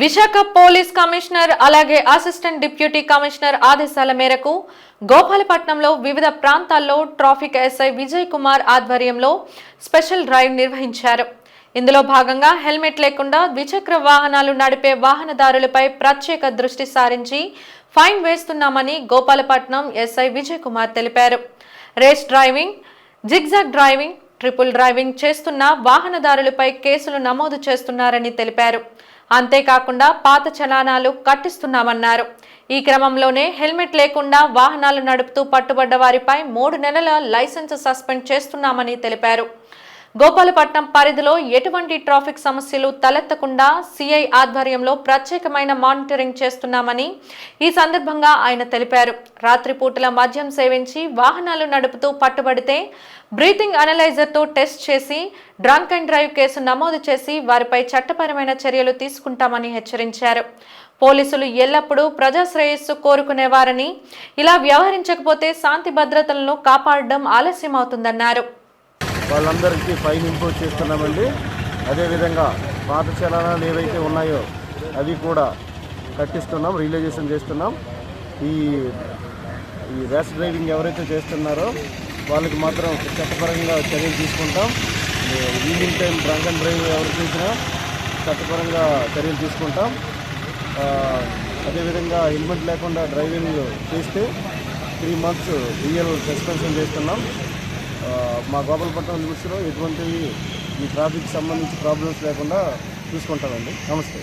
Visakha police commissioner అలాగే assistant deputy commissioner ఆదేశాల మేరకు గోపాలపట్నంలో వివిధ ప్రాంతాల్లో ట్రాఫిక్ ఎస్ఐ విజయ్ కుమార్ ఆధ్వర్యంలో స్పెషల్ డ్రైవ్ నిర్వహించారు. ఇందులో భాగంగా హెల్మెట్ లేకుండా ద్విచక్ర వాహనాలు నడిపే వాహనదారులపై ప్రత్యేక దృష్టి సారించి ఫైన్ వేస్తున్నామని గోపాలపట్నం ఎస్ఐ విజయ్ కుమార్ తెలిపారు. Race driving zigzag driving triple driving చేస్తున్న వాహనదారులపై కేసులు నమోదు చేస్తున్నారని తెలిపారు. అంతేకాకుండా పాత చలానాలు కట్టిస్తున్నామన్నారు. ఈ క్రమంలోనే హెల్మెట్ లేకుండా వాహనాలు నడుపుతూ పట్టుబడ్డ వారిపై మూడు నెలల లైసెన్స్ సస్పెండ్ చేస్తున్నామని తెలిపారు. గోపాలపట్నం పరిధిలో ఎటువంటి ట్రాఫిక్ సమస్యలు తలెత్తకుండా సిఐ ఆధ్వర్యంలో ప్రత్యేకమైన మానిటరింగ్ చేస్తున్నామని ఈ సందర్భంగా ఆయన తెలిపారు. రాత్రిపూటల మద్యం సేవించి వాహనాలు నడుపుతూ పట్టుబడితే బ్రీతింగ్ అనలైజర్తో టెస్ట్ చేసి డ్రంక్ అండ్ డ్రైవ్ కేసు నమోదు చేసి వారిపై చట్టపరమైన చర్యలు తీసుకుంటామని హెచ్చరించారు. పోలీసులు ఎల్లప్పుడూ ప్రజా శ్రేయస్సు కోరుకునేవారని ఇలా వ్యవహరించకపోతే శాంతి భద్రతలను కాపాడడం ఆలస్యమవుతుందన్నారు. వాళ్ళందరికీ ఫైన్ ఇంపోజ్ చేస్తున్నామండి. అదేవిధంగా పాఠశాలలు ఏవైతే ఉన్నాయో అవి కూడా కట్టిస్తున్నాం రియలైజేషన్ చేస్తున్నాం. ఈ ఈ ర్యాష్ డ్రైవింగ్ ఎవరైతే చేస్తున్నారో వాళ్ళకి మాత్రం చట్టపరంగా చర్యలు తీసుకుంటాం. Evening time drunk and drive ఎవరు చేసినా చట్టపరంగా చర్యలు తీసుకుంటాం. అదేవిధంగా హెల్మెట్ లేకుండా డ్రైవింగ్ చేస్తే త్రీ మంత్స్ రియల్ సస్పెన్షన్ చేస్తున్నాం. మా గోపాలపట్నం లిమిట్స్లో ఎటువంటి ఈ ట్రాఫిక్ సంబంధించి ప్రాబ్లమ్స్ లేకుండా చూసుకుంటామండి. నమస్తే.